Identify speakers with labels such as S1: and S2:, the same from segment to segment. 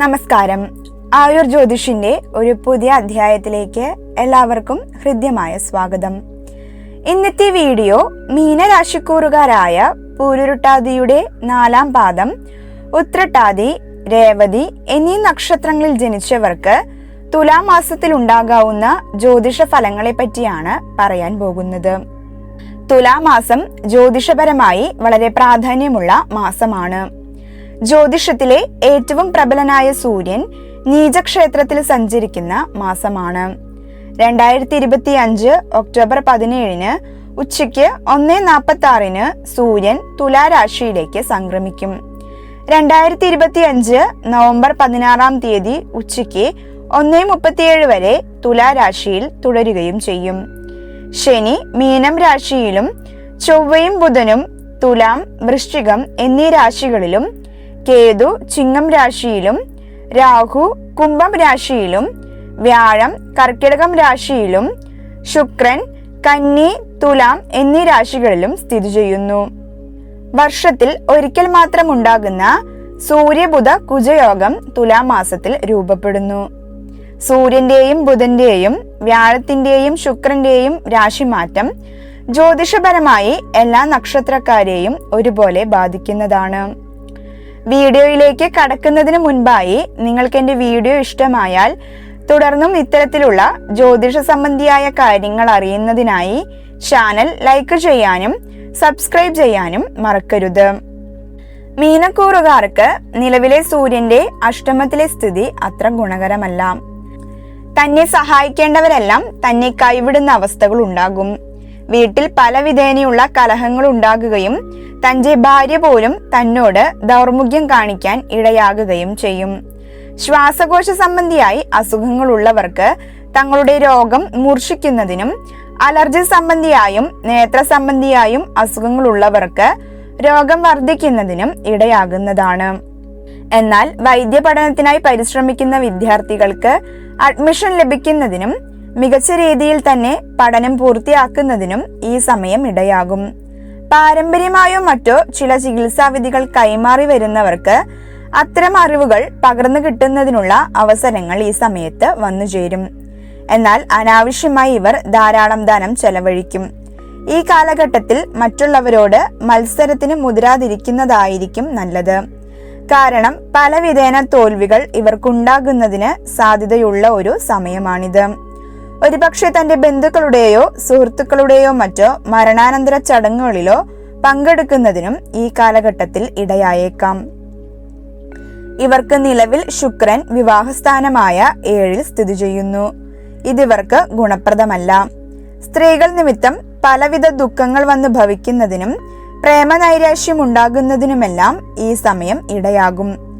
S1: നമസ്കാരം. ആയുർ ജ്യോതിഷിന്റെ ഒരു പുതിയ അധ്യായത്തിലേക്ക് എല്ലാവർക്കും ഹൃദ്യമായ സ്വാഗതം. ഇന്നത്തെ വീഡിയോ മീനരാശിക്കൂറുകാരായ പൂരുരുട്ടാതിയുടെ നാലാം പാദം ഉത്രട്ടാതി രേവതി എന്നീ നക്ഷത്രങ്ങളിൽ ജനിച്ചവർക്ക് തുലാമാസത്തിൽ ഉണ്ടാകാവുന്ന ജ്യോതിഷ ഫലങ്ങളെ പറ്റിയാണ് പറയാൻ പോകുന്നത്. തുലാമാസം ജ്യോതിഷപരമായി വളരെ പ്രാധാന്യമുള്ള മാസമാണ്. ജ്യോതിഷത്തിലെ ഏറ്റവും പ്രബലനായ സൂര്യൻ നീചക്ഷേത്രത്തിൽ സഞ്ചരിക്കുന്ന മാസമാണ്. രണ്ടായിരത്തി ഇരുപത്തി അഞ്ച് ഒക്ടോബർ പതിനേഴിന് ഉച്ചയ്ക്ക് ഒന്നേ നാൽപ്പത്തി ആറിന് സൂര്യൻ തുലാരാശിയിലേക്ക് സംക്രമിക്കും. രണ്ടായിരത്തി ഇരുപത്തി അഞ്ച് നവംബർ പതിനാറാം തീയതി ഉച്ചയ്ക്ക് ഒന്നേ മുപ്പത്തിയേഴ് വരെ തുലാരാശിയിൽ തുടരുകയും ചെയ്യും. ശനി മീനം രാശിയിലും ചൊവ്വയും ബുധനും തുലാം വൃശ്ചികം എന്നീ രാശികളിലും കേതു ചിങ്ങം രാശിയിലും രാഹു കുംഭം രാശിയിലും വ്യാഴം കർക്കിടകം രാശിയിലും ശുക്രൻ കന്നി തുലാം എന്നീ രാശികളിലും സ്ഥിതി ചെയ്യുന്നു. വർഷത്തിൽ ഒരിക്കൽ മാത്രം ഉണ്ടാകുന്ന സൂര്യബുധ കുജയോഗം തുലാം മാസത്തിൽ രൂപപ്പെടുന്നു. സൂര്യന്റെയും ബുധന്റെയും വ്യാഴത്തിന്റെയും ശുക്രന്റെയും രാശിമാറ്റം ജ്യോതിഷപരമായി എല്ലാ നക്ഷത്രക്കാരെയും ഒരുപോലെ ബാധിക്കുന്നതാണ്. വീഡിയോയിലേക്ക് കടക്കുന്നതിന് മുൻപായി നിങ്ങൾക്ക് എന്റെ വീഡിയോ ഇഷ്ടമായാൽ തുടർന്നും ഇത്തരത്തിലുള്ള ജ്യോതിഷ സംബന്ധിയായ കാര്യങ്ങൾ അറിയുന്നതിനായി ചാനൽ ലൈക്ക് ചെയ്യാനും സബ്സ്ക്രൈബ് ചെയ്യാനും മറക്കരുത്. മീനക്കൂറുകാർക്ക് നിലവിലെ സൂര്യന്റെ അഷ്ടമത്തിലെ സ്ഥിതി അത്ര ഗുണകരമല്ല. തന്നെ സഹായിക്കേണ്ടവരെല്ലാം തന്നെ കൈവിടുന്ന അവസ്ഥകൾ ഉണ്ടാകും. വീട്ടിൽ പല വിധേനയുള്ള കലഹങ്ങൾ ഉണ്ടാകുകയും തന്റെ ഭാര്യ പോലും തന്നോട് ദൗർമുഖ്യം കാണിക്കാൻ ഇടയാകുകയും ചെയ്യും. ശ്വാസകോശ സംബന്ധിയായി അസുഖങ്ങളുള്ളവർക്ക് തങ്ങളുടെ രോഗം മൂർച്ഛിക്കുന്നതിനും അലർജി സംബന്ധിയായും നേത്ര സംബന്ധിയായും അസുഖങ്ങളുള്ളവർക്ക് രോഗം വർദ്ധിക്കുന്നതിനും ഇടയാകുന്നതാണ്. എന്നാൽ വൈദ്യ പഠനത്തിനായി പരിശ്രമിക്കുന്ന വിദ്യാർത്ഥികൾക്ക് അഡ്മിഷൻ ലഭിക്കുന്നതിനും മികച്ച രീതിയിൽ തന്നെ പഠനം പൂർത്തിയാക്കുന്നതിനും ഈ സമയം ഇടയാകും. പാരമ്പര്യമായോ മറ്റോ ചില ചികിത്സാവിധികൾ കൈമാറി വരുന്നവർക്ക് അത്തരം അറിവുകൾ പകർന്നു കിട്ടുന്നതിനുള്ള അവസരങ്ങൾ ഈ സമയത്ത് വന്നു ചേരും. എന്നാൽ അനാവശ്യമായി ഇവർ ധാരാളം ധനം ചെലവഴിക്കും. ഈ കാലഘട്ടത്തിൽ മറ്റുള്ളവരോട് മത്സരത്തിന് മുതിരാതിരിക്കുന്നതായിരിക്കും നല്ലത്. കാരണം പലവിധേന തോൽവികൾ ഇവർക്കുണ്ടാകുന്നതിന് സാധ്യതയുള്ള ഒരു സമയമാണിത്. ഒരുപക്ഷെ തന്റെ ബന്ധുക്കളുടെയോ സുഹൃത്തുക്കളുടെയോ മറ്റോ മരണാനന്തര ചടങ്ങുകളിലോ പങ്കെടുക്കുന്നതിനും ഈ കാലഘട്ടത്തിൽ ഇടയായേക്കാം. ഇവർക്ക് നിലവിൽ ശുക്രൻ വിവാഹസ്ഥാനമായ ഏഴിൽ സ്ഥിതി ചെയ്യുന്നു. ഇതിവർക്ക് ഗുണപ്രദമല്ല. സ്ത്രീകൾ നിമിത്തം പലവിധ ദുഃഖങ്ങൾ വന്ന് ഭവിക്കുന്നതിനും പ്രേമനൈരാശ്യം ഉണ്ടാകുന്നതിനുമെല്ലാം ഈ സമയം ഇടയാകും.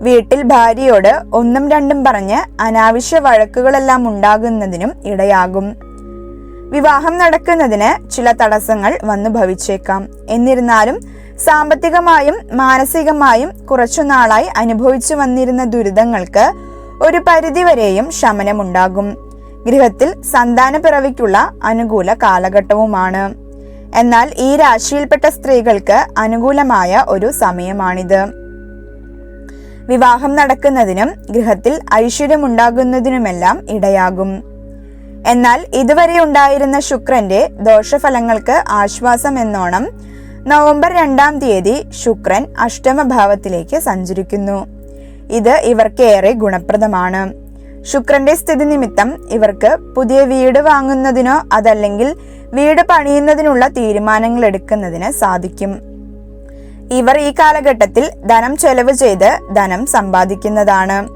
S1: വീട്ടിൽ ഭാര്യയോട് ഒന്നും രണ്ടും പറഞ്ഞ് അനാവശ്യ വഴക്കുകളെല്ലാം ഉണ്ടാകുന്നതിനും ഇടയാകും. വിവാഹം നടക്കുന്നതിന് ചില തടസ്സങ്ങൾ വന്നു ഭവിച്ചേക്കാം. എന്നിരുന്നാലും സാമ്പത്തികമായും മാനസികമായും കുറച്ചു നാളായി അനുഭവിച്ചു വന്നിരുന്ന ദുരിതങ്ങൾക്ക് ഒരു പരിധിവരെയും ശമനമുണ്ടാകും. ഗൃഹത്തിൽ സന്താന പിറവിക്കുള്ള അനുകൂല കാലഘട്ടവുമാണ്. എന്നാൽ ഈ രാശിയിൽപ്പെട്ട സ്ത്രീകൾക്ക് അനുകൂലമായ ഒരു സമയമാണിത്. വിവാഹം നടക്കുന്നതിനും ഗൃഹത്തിൽ ഐശ്വര്യമുണ്ടാകുന്നതിനുമെല്ലാം ഇടയാകും. എന്നാൽ ഇതുവരെ ഉണ്ടായിരുന്ന ശുക്രന്റെ ദോഷഫലങ്ങൾക്ക് ആശ്വാസം എന്നോണം നവംബർ രണ്ടാം തീയതി ശുക്രൻ അഷ്ടമഭാവത്തിലേക്ക് സഞ്ചരിക്കുന്നു. ഇത് ഇവർക്ക് ഏറെ ഗുണപ്രദമാണ്. ശുക്രന്റെ സ്ഥിതി നിമിത്തം ഇവർക്ക് പുതിയ വീട് വാങ്ങുന്നതിനോ അതല്ലെങ്കിൽ വീട് പണിയുന്നതിനുള്ള തീരുമാനങ്ങൾ എടുക്കുന്നതിന് സാധിക്കും. ഇവർ ഈ കാലഘട്ടത്തിൽ ധനം ചെലവ് ചെയ്ത് ധനം സമ്പാദിക്കുന്നതാണ്.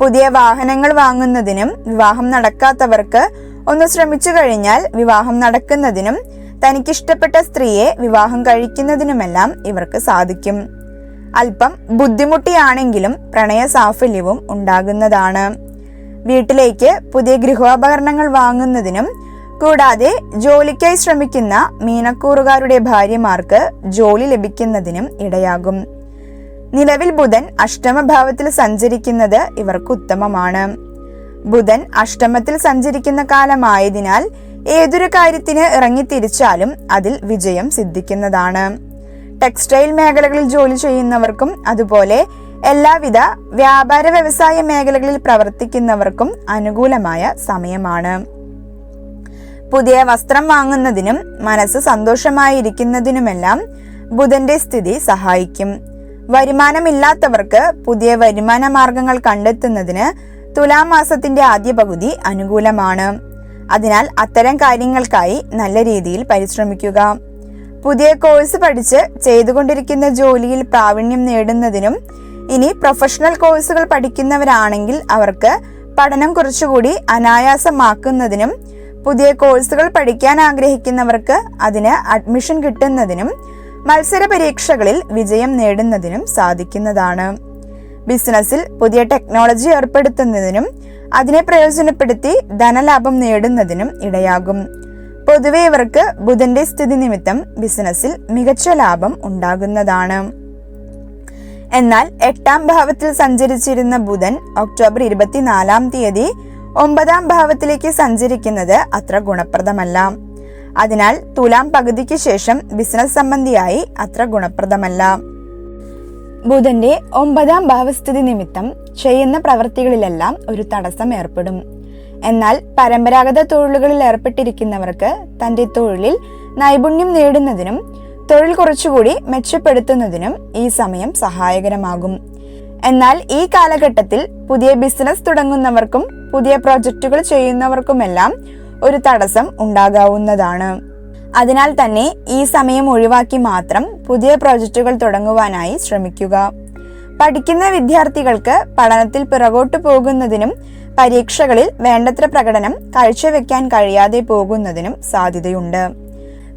S1: പുതിയ വാഹനങ്ങൾ വാങ്ങുന്നതിനും വിവാഹം നടക്കാത്തവർക്ക് ഒന്ന് ശ്രമിച്ചു കഴിഞ്ഞാൽ വിവാഹം നടക്കുന്നതിനും തനിക്കിഷ്ടപ്പെട്ട സ്ത്രീയെ വിവാഹം കഴിക്കുന്നതിനുമെല്ലാം ഇവർക്ക് സാധിക്കും. അല്പം ബുദ്ധിമുട്ടിയാണെങ്കിലും പ്രണയ സാഫല്യവും ഉണ്ടാകുന്നതാണ്. വീട്ടിലേക്ക് പുതിയ ഗൃഹോപകരണങ്ങൾ വാങ്ങുന്നതിനും കൂടാതെ ജോലിക്കായി ശ്രമിക്കുന്ന മീനക്കൂറുകാരുടെ ഭാര്യമാർക്ക് ജോലി ലഭിക്കുന്നതിനും ഇടയാകും. നിലവിൽ ബുധൻ അഷ്ടമഭാവത്തിൽ സഞ്ചരിക്കുന്നത് ഇവർക്ക് ഉത്തമമാണ്. ബുധൻ അഷ്ടമത്തിൽ സഞ്ചരിക്കുന്ന കാലമായതിനാൽ ഏതൊരു കാര്യത്തിന് ഇറങ്ങിത്തിരിച്ചാലും അതിൽ വിജയം സിദ്ധിക്കുന്നതാണ്. ടെക്സ്റ്റൈൽ മേഖലകളിൽ ജോലി ചെയ്യുന്നവർക്കും അതുപോലെ എല്ലാവിധ വ്യാപാര വ്യവസായ മേഖലകളിൽ പ്രവർത്തിക്കുന്നവർക്കും അനുകൂലമായ സമയമാണ്. പുതിയ വസ്ത്രം വാങ്ങുന്നതിനും മനസ്സ് സന്തോഷമായിരിക്കുന്നതിനുമെല്ലാം ബുധന്റെ സ്ഥിതി സഹായിക്കും. വരുമാനമില്ലാത്തവർക്ക് പുതിയ വരുമാന മാർഗങ്ങൾ കണ്ടെത്തുന്നതിന് തുലാമാസത്തിന്റെ ആദ്യ പകുതി അനുകൂലമാണ്. അതിനാൽ അത്തരം കാര്യങ്ങൾക്കായി നല്ല രീതിയിൽ പരിശ്രമിക്കുക. പുതിയ കോഴ്സ് പഠിച്ച് ചെയ്തുകൊണ്ടിരിക്കുന്ന ജോലിയിൽ പ്രാവീണ്യം നേടുന്നതിനും ഇനി പ്രൊഫഷണൽ കോഴ്സുകൾ പഠിക്കുന്നവരാണെങ്കിൽ അവർക്ക് പഠനം കുറച്ചുകൂടി അനായാസമാക്കുന്നതിനും പുതിയ കോഴ്സുകൾ പഠിക്കാൻ ആഗ്രഹിക്കുന്നവർക്ക് അതിന് അഡ്മിഷൻ കിട്ടുന്നതിനും മത്സര പരീക്ഷകളിൽ വിജയം നേടുന്നതിനും സാധിക്കുന്നതാണ്. ബിസിനസ്സിൽ പുതിയ ടെക്നോളജി ഏർപ്പെടുത്തുന്നതിനും അതിനെ പ്രയോജനപ്പെടുത്തി ധനലാഭം നേടുന്നതിനും ഇടയാകും. പൊതുവെ ഇവർക്ക് ബുധന്റെ സ്ഥിതി നിമിത്തം ബിസിനസ്സിൽ മികച്ച ലാഭം ഉണ്ടാകുന്നതാണ്. എന്നാൽ എട്ടാം ഭാവത്തിൽ സഞ്ചരിച്ചിരുന്ന ബുധൻ ഒക്ടോബർ ഇരുപത്തിനാലാം തീയതി ഒമ്പതാം ഭാവത്തിലേക്ക് സഞ്ചരിക്കുന്നത് അത്ര ഗുണപ്രദമല്ല. അതിനാൽ തുലാം പകുതിക്ക് ശേഷം ബിസിനസ് സംബന്ധിയായി അത്ര ഗുണപ്രദമല്ല. ബുധന്റെ ഒമ്പതാം ഭാവസ്ഥിതി നിമിത്തം ചെയ്യുന്ന പ്രവൃത്തികളിലെല്ലാം ഒരു തടസ്സം ഏർപ്പെടും. എന്നാൽ പരമ്പരാഗത തൊഴിലുകളിൽ ഏർപ്പെട്ടിരിക്കുന്നവർക്ക് തന്റെ തൊഴിലിൽ നൈപുണ്യം നേടുന്നതിനും തൊഴിൽ കുറച്ചുകൂടി മെച്ചപ്പെടുത്തുന്നതിനും ഈ സമയം സഹായകരമാകും. എന്നാൽ ഈ കാലഘട്ടത്തിൽ പുതിയ ബിസിനസ് തുടങ്ങുന്നവർക്കും പുതിയ പ്രോജക്റ്റുകൾ ചെയ്യുന്നവർക്കുമെല്ലാം ഒരു തടസ്സം ഉണ്ടാകാവുന്നതാണ്. അതിനാൽ തന്നെ ഈ സമയം ഒഴിവാക്കി മാത്രം പുതിയ പ്രോജക്റ്റുകൾ തുടങ്ങുവാനായി ശ്രമിക്കുക. പഠിക്കുന്ന വിദ്യാർത്ഥികൾക്ക് പഠനത്തിൽ പിറകോട്ട് പോകുന്നതിനും പരീക്ഷകളിൽ വേണ്ടത്ര പ്രകടനം കാഴ്ചവെക്കാൻ കഴിയാതെ പോകുന്നതിനും സാധ്യതയുണ്ട്.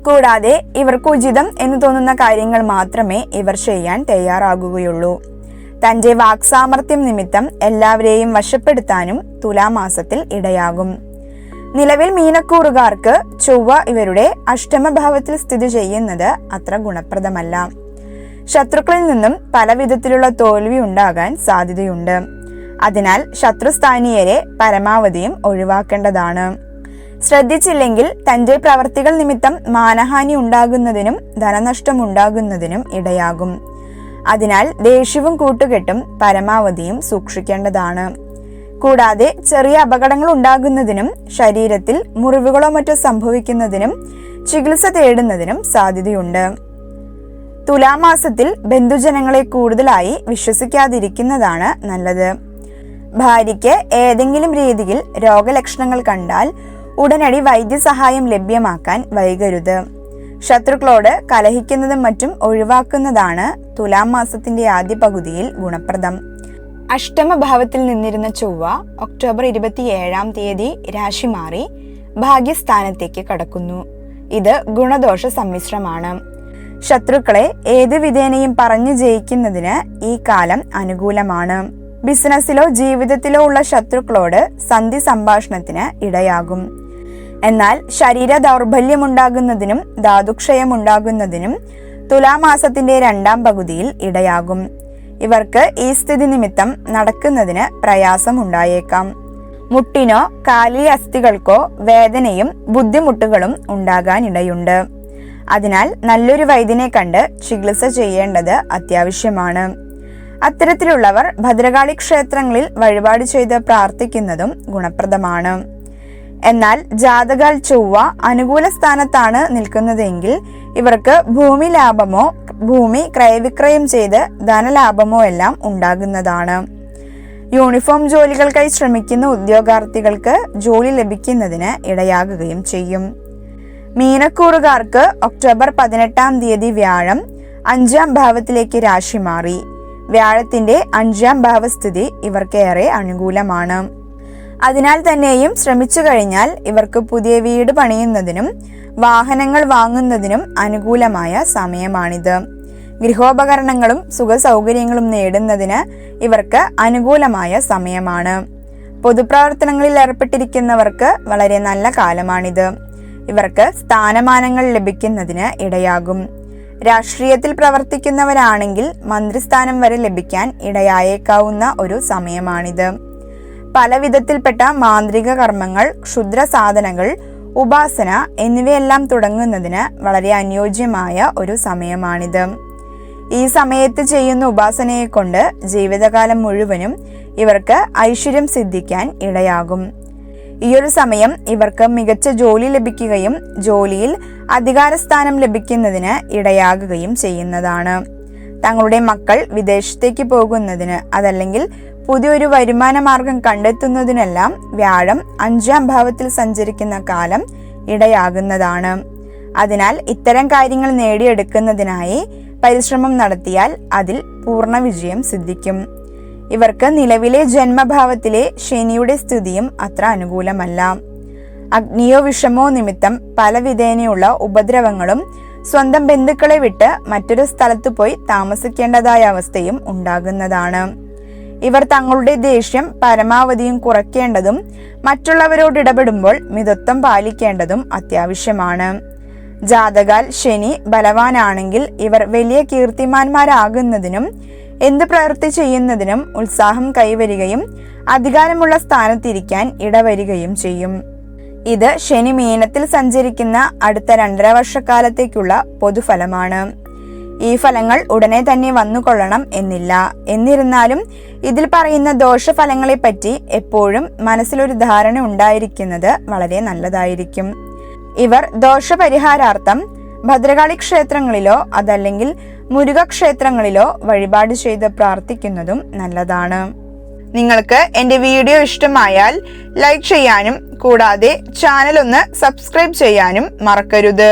S1: കൂടാതെ ഇവർക്ക് ഉചിതം എന്ന് തോന്നുന്ന കാര്യങ്ങൾ മാത്രമേ ഇവർ ചെയ്യാൻ തയ്യാറാകുകയുള്ളൂ. തന്റെ വാക്സാമർത്ഥ്യം നിമിത്തം എല്ലാവരെയും വശപ്പെടുത്താനും തുലാമാസത്തിൽ ഇടയാകും. നിലവിൽ മീനക്കൂറുകാർക്ക് ചൊവ്വ ഇവരുടെ അഷ്ടമഭാവത്തിൽ സ്ഥിതി ചെയ്യുന്നത് അത്ര ഗുണപ്രദമല്ല. ശത്രുക്കളിൽ നിന്നും പല വിധത്തിലുള്ള തോൽവി ഉണ്ടാകാൻ സാധ്യതയുണ്ട്. അതിനാൽ ശത്രുസ്ഥാനീയരെ പരമാവധിയും ഒഴിവാക്കേണ്ടതാണ്. ശ്രദ്ധിച്ചില്ലെങ്കിൽ തന്റെ പ്രവർത്തികൾ നിമിത്തം മാനഹാനി ഉണ്ടാകുന്നതിനും ധനനഷ്ടം ഉണ്ടാകുന്നതിനും ഇടയാകും. അതിനാൽ ദേഷ്യവും കൂട്ടുകെട്ടും പരമാവധിയും സൂക്ഷിക്കേണ്ടതാണ്. കൂടാതെ ചെറിയ അപകടങ്ങൾ ഉണ്ടാകുന്നതിനും ശരീരത്തിൽ മുറിവുകളോ മറ്റോ സംഭവിക്കുന്നതിനും ചികിത്സ തേടുന്നതിനും സാധ്യതയുണ്ട്. തുലാമാസത്തിൽ ബന്ധുജനങ്ങളെ കൂടുതലായി വിശ്വസിക്കാതിരിക്കുന്നതാണ് നല്ലത്. ഭാര്യയ്ക്ക് ഏതെങ്കിലും രീതിയിൽ രോഗലക്ഷണങ്ങൾ കണ്ടാൽ ഉടനടി വൈദ്യസഹായം ലഭ്യമാക്കാൻ വൈകരുത്. ശത്രുക്കളോട് കലഹിക്കുന്നതും മറ്റും ഒഴിവാക്കുന്നതാണ് തുലാം മാസത്തിന്റെ ആദ്യ പകുതിയിൽ ഗുണപ്രദം. അഷ്ടമഭാവത്തിൽ നിന്നിരുന്ന ചൊവ്വ ഒക്ടോബർ ഇരുപത്തിയേഴാം തീയതി രാശി മാറി ഭാഗ്യസ്ഥാനത്തേക്ക് കടക്കുന്നു. ഇത് ഗുണദോഷ സമ്മിശ്രമാണ്. ശത്രുക്കളെ ഏത് വിധേനയും പറഞ്ഞു ജയിക്കുന്നതിന് ഈ കാലം അനുകൂലമാണ്. ബിസിനസ്സിലോ ജീവിതത്തിലോ ഉള്ള ശത്രുക്കളോട് സന്ധി സംഭാഷണത്തിന് ഇടയാകും. എന്നാൽ ശരീര ദൗർബല്യമുണ്ടാകുന്നതിനും ധാതുക്ഷയമുണ്ടാകുന്നതിനും തുലാമാസത്തിന്റെ രണ്ടാം പകുതിയിൽ ഇടയാകും. ഇവർക്ക് ഈ സ്ഥിതി നിമിത്തം നടക്കുന്നതിന് പ്രയാസമുണ്ടായേക്കാം. മുട്ടിനോ കാലി അസ്ഥികൾക്കോ വേദനയും ബുദ്ധിമുട്ടുകളും ഉണ്ടാകാനിടയുണ്ട്. അതിനാൽ നല്ലൊരു വൈദ്യനെ കണ്ട് ചികിത്സ ചെയ്യേണ്ടത് അത്യാവശ്യമാണ്. അത്തരത്തിലുള്ളവർ ഭദ്രകാളി ക്ഷേത്രങ്ങളിൽ വഴിപാട് ചെയ്ത് പ്രാർത്ഥിക്കുന്നതും ഗുണപ്രദമാണ്. എന്നാൽ ജാതകാൽ ചൊവ്വ അനുകൂല സ്ഥാനത്താണ് നിൽക്കുന്നതെങ്കിൽ ഇവർക്ക് ഭൂമി ലാഭമോ ഭൂമി ക്രയവിക്രയം ചെയ്ത് ധനലാഭമോ എല്ലാം ഉണ്ടാകുന്നതാണ്. യൂണിഫോം ജോലികൾക്കായി ശ്രമിക്കുന്ന ഉദ്യോഗാർത്ഥികൾക്ക് ജോലി ലഭിക്കുന്നതിന് ഇടയാകുകയും ചെയ്യും. മീനക്കൂറുകാർക്ക് ഒക്ടോബർ പതിനെട്ടാം തീയതി വ്യാഴം അഞ്ചാം ഭാവത്തിലേക്ക് രാശി മാറി. വ്യാഴത്തിന്റെ അഞ്ചാം ഭാവസ്ഥിതി ഇവർക്കേറെ അനുകൂലമാണ്. അതിനാൽ തന്നെയും ശ്രമിച്ചു കഴിഞ്ഞാൽ ഇവർക്ക് പുതിയ വീട് പണിയുന്നതിനും വാഹനങ്ങൾ വാങ്ങുന്നതിനും അനുകൂലമായ സമയമാണിത്. ഗൃഹോപകരണങ്ങളും സുഖസൗകര്യങ്ങളും നേടുന്നതിന് ഇവർക്ക് അനുകൂലമായ സമയമാണ്. പൊതുപ്രവർത്തനങ്ങളിൽ ഏർപ്പെട്ടിരിക്കുന്നവർക്ക് വളരെ നല്ല കാലമാണിത്. ഇവർക്ക് സ്ഥാനമാനങ്ങൾ ലഭിക്കുന്നതിന് ഇടയാകും. രാഷ്ട്രീയത്തിൽ പ്രവർത്തിക്കുന്നവരാണെങ്കിൽ മന്ത്രിസ്ഥാനം വരെ ലഭിക്കാൻ ഇടയായേക്കാവുന്ന ഒരു സമയമാണിത്. പല വിധത്തിൽപ്പെട്ട മാന്ത്രിക കർമ്മങ്ങൾ ക്ഷുദ്ര സാധനങ്ങൾ ഉപാസന എന്നിവയെല്ലാം തുടങ്ങുന്നതിന് വളരെ അനുയോജ്യമായ ഒരു സമയമാണിത്. ഈ സമയത്ത് ചെയ്യുന്ന ഉപാസനയെ കൊണ്ട് ജീവിതകാലം മുഴുവനും ഇവർക്ക് ഐശ്വര്യം സിദ്ധിക്കാൻ ഇടയാകും. ഈ ഒരു സമയം ഇവർക്ക് മികച്ച ജോലി ലഭിക്കുകയും ജോലിയിൽ അധികാരസ്ഥാനം ലഭിക്കുന്നതിന് ഇടയാകുകയും ചെയ്യുന്നതാണ്. തങ്ങളുടെ മക്കൾ വിദേശത്തേക്ക് പോകുന്നതിന് അതല്ലെങ്കിൽ പുതിയൊരു വരുമാന മാർഗം കണ്ടെത്തുന്നതിനെല്ലാം വ്യാഴം അഞ്ചാം ഭാവത്തിൽ സഞ്ചരിക്കുന്ന കാലം ഇടയാകുന്നതാണ്. അതിനാൽ ഇത്തരം കാര്യങ്ങൾ നേടിയെടുക്കുന്നതിനായി പരിശ്രമം നടത്തിയാൽ അതിൽ പൂർണ വിജയം സിദ്ധിക്കും. ഇവർക്ക് നിലവിലെ ജന്മഭാവത്തിലെ ശനിയുടെ സ്ഥിതിയും അത്ര അനുകൂലമല്ല. അഗ്നിയോ വിഷമോ നിമിത്തം പലവിധേനയുള്ള ഉപദ്രവങ്ങളും സ്വന്തം ബന്ധുക്കളെ വിട്ട് മറ്റൊരു സ്ഥലത്ത് പോയി താമസിക്കേണ്ടതായ അവസ്ഥയും ഉണ്ടാകുന്നതാണ്. ഇവർ തങ്ങളുടെ ദേഷ്യം പരമാവധിയും കുറയ്ക്കേണ്ടതും മറ്റുള്ളവരോട് ഇടപെടുമ്പോൾ മിതത്വം പാലിക്കേണ്ടതും അത്യാവശ്യമാണ്. ജാതകാൽ ശനി ബലവാനാണെങ്കിൽ ഇവർ വലിയ കീർത്തിമാന്മാരാകുന്നതിനും എന്ത് പ്രവൃത്തി ചെയ്യുന്നതിനും ഉത്സാഹം കൈവരികയും അധികാരമുള്ള സ്ഥാനത്തിരിക്കാൻ ഇടവരികയും ചെയ്യും. ഇത് ശനി മീനത്തിൽ സഞ്ചരിക്കുന്ന അടുത്ത രണ്ടര വർഷക്കാലത്തേക്കുള്ള പൊതുഫലമാണ്. ഈ ഫലങ്ങൾ ഉടനെ തന്നെ വന്നുകൊള്ളണം എന്നില്ല. എന്നിരുന്നാലും ഇതിൽ പറയുന്ന ദോഷഫലങ്ങളെപ്പറ്റി എപ്പോഴും മനസ്സിലൊരു ധാരണ ഉണ്ടായിരിക്കുന്നത് വളരെ നല്ലതായിരിക്കും. ഇവർ ദോഷപരിഹാരാർത്ഥം ഭദ്രകാളി ക്ഷേത്രങ്ങളിലോ അതല്ലെങ്കിൽ മുരുക ക്ഷേത്രങ്ങളിലോ വഴിപാട് ചെയ്ത് പ്രാർത്ഥിക്കുന്നതും നല്ലതാണ്. നിങ്ങൾക്ക് എന്റെ വീഡിയോ ഇഷ്ടമായാൽ ലൈക്ക് ചെയ്യാനും കൂടാതെ ചാനൽ ഒന്ന് സബ്സ്ക്രൈബ് ചെയ്യാനും മറക്കരുത്.